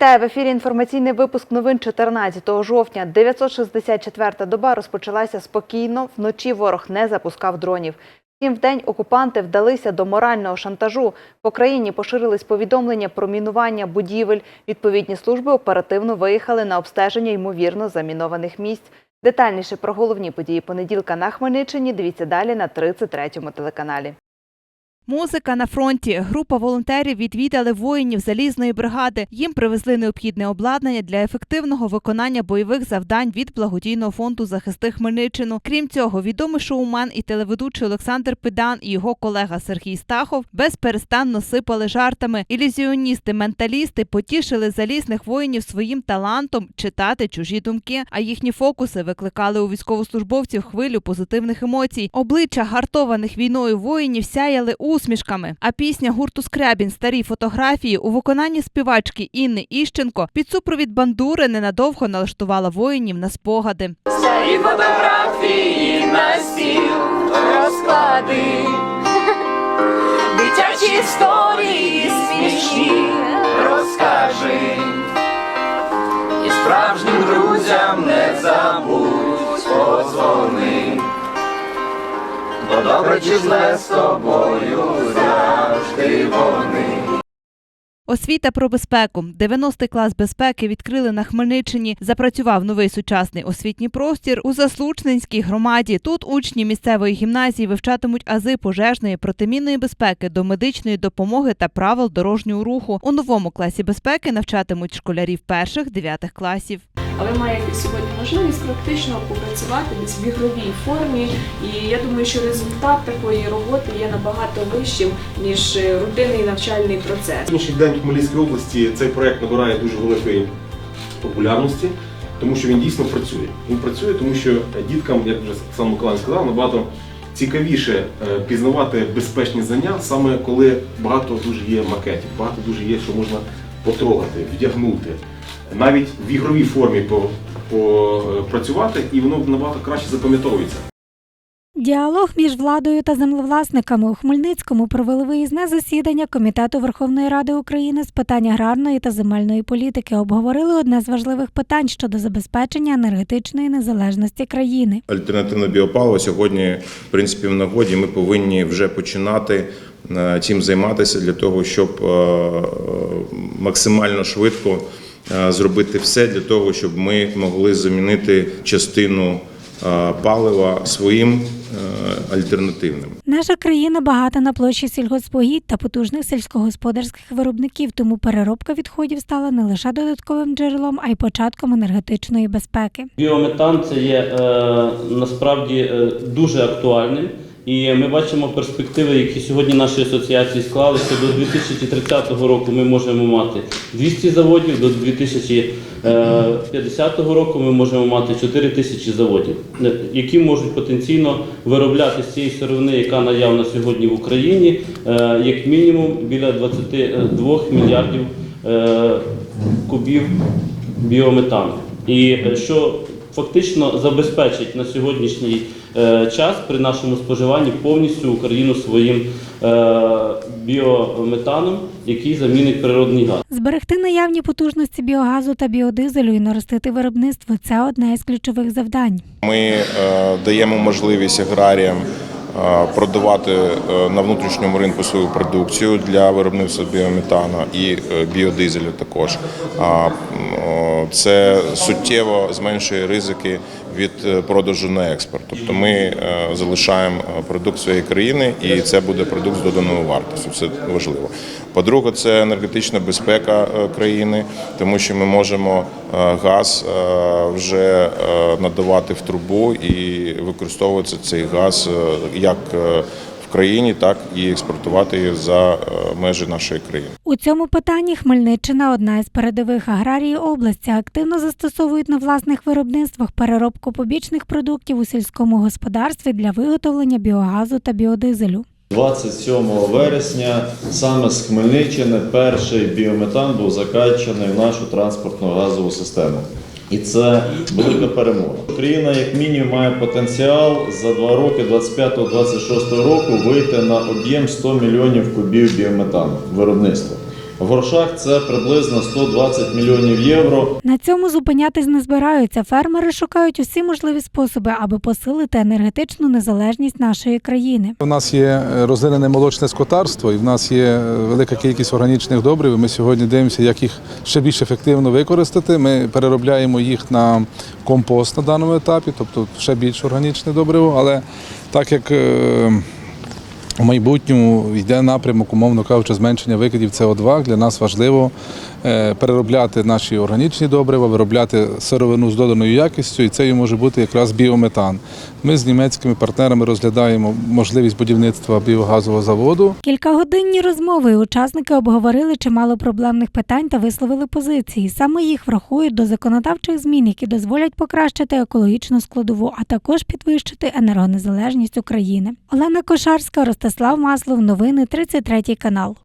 Вітаю в ефірі. Інформаційний випуск новин 14 жовтня. 964-та доба розпочалася спокійно. Вночі ворог не запускав дронів. Втім, вдень окупанти вдалися до морального шантажу. По країні поширились повідомлення про мінування будівель. Відповідні служби оперативно виїхали на обстеження ймовірно замінованих місць. Детальніше про головні події понеділка на Хмельниччині дивіться далі на 33-му телеканалі. Музика на фронті. Група волонтерів відвідали воїнів залізної бригади. Їм привезли необхідне обладнання для ефективного виконання бойових завдань від благодійного фонду Захисти Хмельниччину. Крім цього, відомий шоумен і телеведучий Олександр Педан і його колега Сергій Стахов безперестанно сипали жартами. Ілюзіоністи, менталісти потішили залізних воїнів своїм талантом читати чужі думки. А їхні фокуси викликали у військовослужбовців хвилю позитивних емоцій. Обличчя гартованих війною воїнів сяяли усмішками. А пісня гурту Скрябін Старі фотографії у виконанні співачки Інни Іщенко під супровід бандури ненадовго налаштувала воїнів на спогади. Старі фотографії на стіл розклади, дитячі історії смішні розкажи, і справжнім друзям не забудь позвони, бо добре чи зле з тобою завжди вони. Освіта про безпеку. 90-й клас безпеки відкрили на Хмельниччині. Запрацював новий сучасний освітній простір у Заслучненській громаді. Тут учні місцевої гімназії вивчатимуть ази пожежної протимінної безпеки до медичної допомоги та правил дорожнього руху. У новому класі безпеки навчатимуть школярів перших дев'ятих класів. А ви маєте сьогодні можливість практично попрацювати десь в ігровій формі, і я думаю, що результат такої роботи є набагато вищим ніж е, рутинний навчальний процес. Сьогоднішній день в Хмельницькій області цей проект набирає дуже великої популярності, тому що він дійсно працює. Він працює, тому що діткам, як вже сам Миколаїв сказав, набагато цікавіше е, пізнавати безпечні знання, саме коли багато дуже є макетів, багато дуже є, що можна потрогати, вдягнути, навіть в ігровій формі попрацювати, і воно набагато краще запам'ятовується. Діалог між владою та землевласниками у Хмельницькому провели виїзне засідання Комітету Верховної Ради України з питань аграрної та земельної політики. Обговорили одне з важливих питань щодо забезпечення енергетичної незалежності країни. Альтернативне біопаливо сьогодні, в принципі, в нагоді. Ми повинні вже починати е, цим займатися для того, щоб е, максимально швидко е, зробити все для того, щоб ми могли замінити частину е, палива своїм е, альтернативним. Наша країна багата на площі сільгоспогідь та потужних сільськогосподарських виробників, тому переробка відходів стала не лише додатковим джерелом, а й початком енергетичної безпеки. Біометан це є е, насправді е, дуже актуальним. І ми бачимо перспективи, які сьогодні наші асоціації склали, що до 2030 року ми можемо мати 200 заводів, до 2050 року ми можемо мати 4 тисячі заводів, е, які можуть потенційно виробляти з цієї сировини, яка наявна сьогодні в Україні, е, як мінімум біля 22 мільярдів е, кубів біометану. І е, що фактично забезпечить на сьогоднішній е, час при нашому споживанні повністю Україну своїм е, біометаном, який замінить природний газ. Зберегти наявні потужності біогазу та біодизелю і наростити виробництво це одне із ключових завдань. Ми е, даємо можливість аграріям е, продавати е, на внутрішньому ринку свою продукцію для виробництва біометану і е, біодизелю також. Це суттєво зменшує ризики від е, продажу на експорт. Тобто ми е, залишаємо е, продукт своєї країни, і це буде продукт з доданою вартістю. Це важливо. По-друге, це енергетична безпека країни, тому що ми можемо газ вже надавати в трубу і використовувати цей газ як в країні, так і експортувати її за е, межі нашої країни. У цьому питанні Хмельниччина одна із передових аграрій області. Активно застосовують на власних виробництвах переробку побічних продуктів у сільському господарстві для виготовлення біогазу та біодизелю. 27 вересня саме з Хмельниччини перший біометан був закачаний в нашу транспортну газову систему. І це велика перемога. Україна, як мінімум, має потенціал за два роки, 25-26 року, вийти на об'єм 100 мільйонів кубів біометану виробництва. В грошах це приблизно 120 мільйонів євро. На цьому зупинятись не збираються. Фермери шукають усі можливі способи, аби посилити енергетичну незалежність нашої країни. У нас є е, розвинене молочне скотарство, і в нас є е, велика кількість органічних добрив. Ми сьогодні дивимося, як їх ще більш ефективно використати. Ми переробляємо їх на компост на даному етапі, тобто ще більш органічне добриво. Але так як е, в майбутньому йде напрямок, умовно кажучи, зменшення викидів СО2, для нас важливо переробляти наші органічні добрива, виробляти сировину з доданою якістю, і це і може бути якраз біометан. Ми з німецькими партнерами розглядаємо можливість будівництва біогазового заводу. Кількагодинні розмови учасники обговорили чимало проблемних питань та висловили позиції. Саме їх врахують до законодавчих змін, які дозволять покращити екологічну складову, а також підвищити енергонезалежність України. Олена Кошарська, Ростислав Маслов. Новини 33 канал.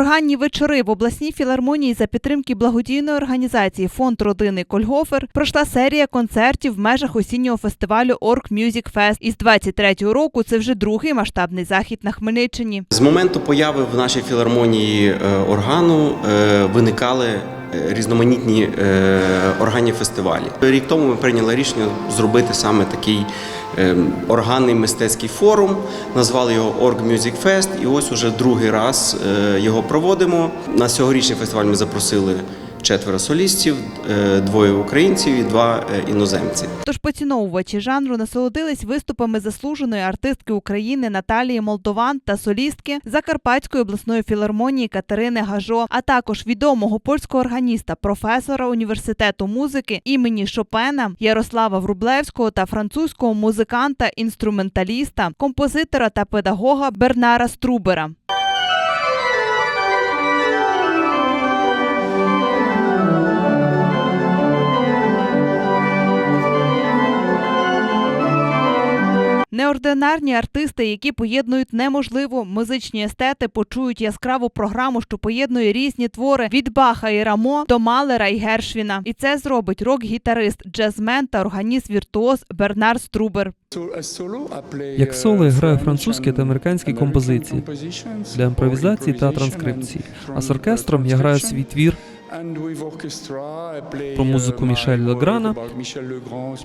Органні вечори в обласній філармонії за підтримки благодійної організації Фонд родини Кольгофер пройшла серія концертів в межах осіннього фестивалю Орк Мюзік Фест. Із 23-го року це вже другий масштабний захід на Хмельниччині. З моменту появи в нашій філармонії е, органу е, виникали різноманітні е, органні фестивалі. Рік тому ми прийняли рішення зробити саме такий е, органний мистецький форум. Назвали його Org Music Fest, і ось уже другий раз е, його проводимо. На цьогорічний фестиваль ми запросили четверо солістів, е, двоє українців і два е, іноземці. Тож поціновувачі жанру насолодились виступами заслуженої артистки України Наталії Молдован та солістки Закарпатської обласної філармонії Катерини Гажо, а також відомого польського органіста, професора університету музики імені Шопена Ярослава Врублевського та французького музиканта, інструменталіста, композитора та педагога Бернара Струбера. Неординарні артисти, які поєднують неможливо, музичні естети почують яскраву програму, що поєднує різні твори від Баха і Рамо до Малера і Гершвіна. І це зробить рок-гітарист, джазмен та органіст віртуоз Бернар Струбер. Як соло я граю французькі та американські композиції для імпровізації та транскрипції. А з оркестром я граю свій твір про музику Мішель Леграна,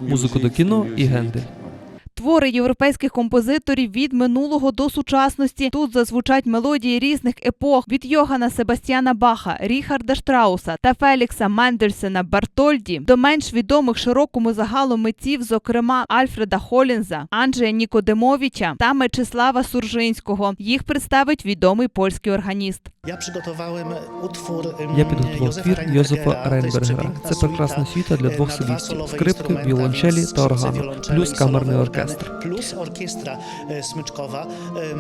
музику до кіно і Гендель. Твори європейських композиторів від минулого до сучасності. Тут зазвучать мелодії різних епох від Йогана Себастьяна Баха, Ріхарда Штрауса та Фелікса Мендельсена Бартольді до менш відомих широкому загалу митців, зокрема Альфреда Холінза, Анджея Нікодемовича та Мечислава Суржинського. Їх представить відомий польський органіст. Я підготував Я підготував твір Йозефа Рейнбергера. Це прекрасна світа для двох солістів: скрипки, віолончелі та органу, плюс камерний оркестр. Плюс оркестра смичкова.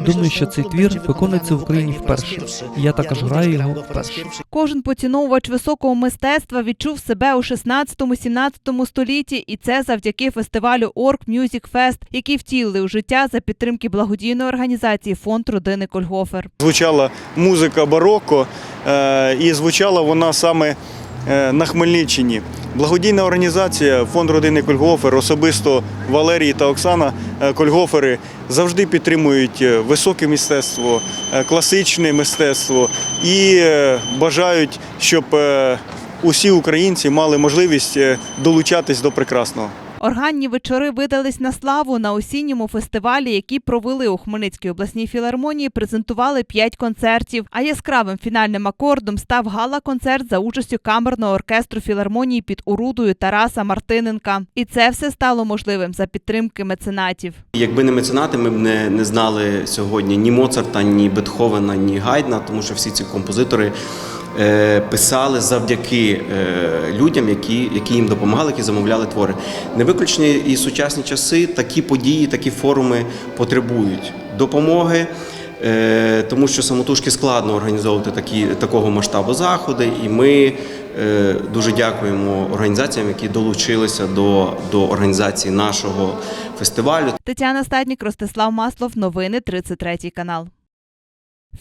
Думаю, що цей твір виконується в Україні вперше. Я також граю його вперше. Кожен поціновувач високого мистецтва відчув себе у 16-17 столітті, і це завдяки фестивалю Org Music Fest, який втілили у життя за підтримки благодійної організації Фонд родини Кольгофер. Звучала музика бароко, е, і звучала вона саме е, на Хмельниччині. Благодійна організація Фонд родини Кольгофер, особисто Валерій та Оксана е, Кольгофери завжди підтримують високе мистецтво, класичне мистецтво і бажають, щоб усі українці мали можливість долучатись до прекрасного. Органні вечори видались на славу на осінньому фестивалі, який провели у Хмельницькій обласній філармонії. Презентували п'ять концертів. А яскравим фінальним акордом став гала-концерт за участю камерного оркестру філармонії під орудою Тараса Мартиненка. І це все стало можливим за підтримки меценатів. Якби не меценати, ми б не, не знали сьогодні ні Моцарта, ні Бетховена, ні Гайдна, тому що всі ці композитори писали завдяки е, людям, які, які їм допомагали, які замовляли твори. Не виключені і сучасні часи такі події, такі форуми потребують допомоги. е, Тому що самотужки складно організовувати такі такого масштабу заходи, і ми е, дуже дякуємо організаціям, які долучилися до, до організації нашого фестивалю. Тетяна Стаднік, Ростислав Маслов. Новини 33 канал.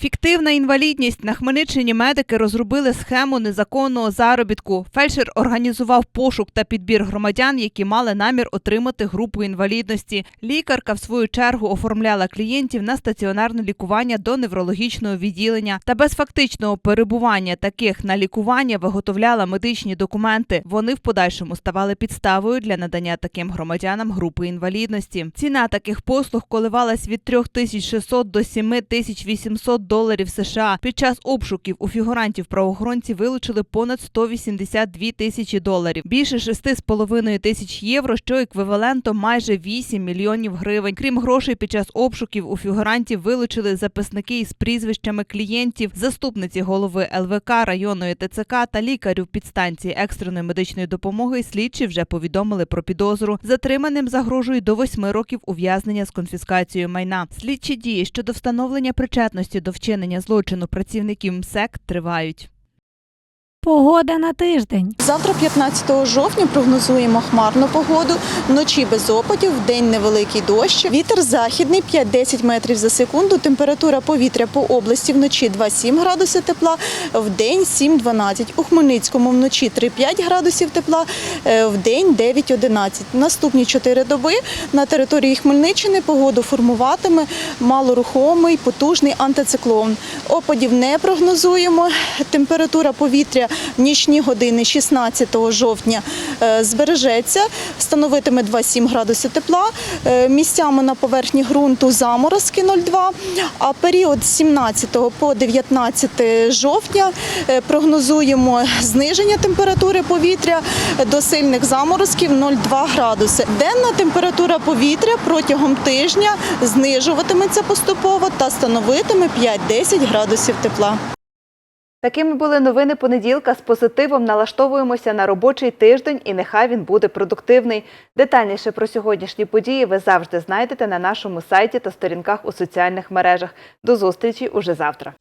Фіктивна інвалідність на Хмельниччині медики розробили схему незаконного заробітку. Фельдшер організував пошук та підбір громадян, які мали намір отримати групу інвалідності. Лікарка, в свою чергу, оформляла клієнтів на стаціонарне лікування до неврологічного відділення та без фактичного перебування таких на лікування виготовляла медичні документи. Вони в подальшому ставали підставою для надання таким громадянам групи інвалідності. Ціна таких послуг коливалась від 3600 до 7800 доларів США. Під час обшуків у фігурантів правоохоронці вилучили понад 182 тисячі доларів, більше 6,5 тисяч євро, що еквівалентом майже 8 мільйонів гривень. Крім грошей, під час обшуків у фігурантів вилучили записники із прізвищами клієнтів, заступниці голови ЛВК районної ТЦК та лікарю підстанції екстреної медичної допомоги. Слідчі вже повідомили про підозру. Затриманим загрожує до 8 років ув'язнення з конфіскацією майна. Слідчі дії щодо встановлення причетності до вчинення злочину працівників МСЕК тривають. Погода на тиждень. Завтра, 15 жовтня, прогнозуємо хмарну погоду. Вночі без опадів, вдень невеликий дощ. Вітер західний 5-10 метрів за секунду. Температура повітря по області вночі 2-7 градуси тепла, вдень 7-12. У Хмельницькому вночі 3-5 градусів тепла, е, вдень 9-11. Наступні 4 доби на території Хмельниччини погоду формуватиме малорухомий потужний антициклон. Опадів не прогнозуємо. Температура повітря в нічні години 16 жовтня е, збережеться, становитиме 2-7 градусів тепла. Е, Місцями на поверхні ґрунту заморозки 0,2, а період з 17 по 19 жовтня е, прогнозуємо зниження температури повітря до сильних заморозків 0,2 градуси. Денна температура повітря протягом тижня знижуватиметься поступово та становитиме 5-10 градусів тепла. Такими були новини понеділка. З позитивом налаштовуємося на робочий тиждень і нехай він буде продуктивний. Детальніше про сьогоднішні події ви завжди знайдете на нашому сайті та сторінках у соціальних мережах. До зустрічі уже завтра.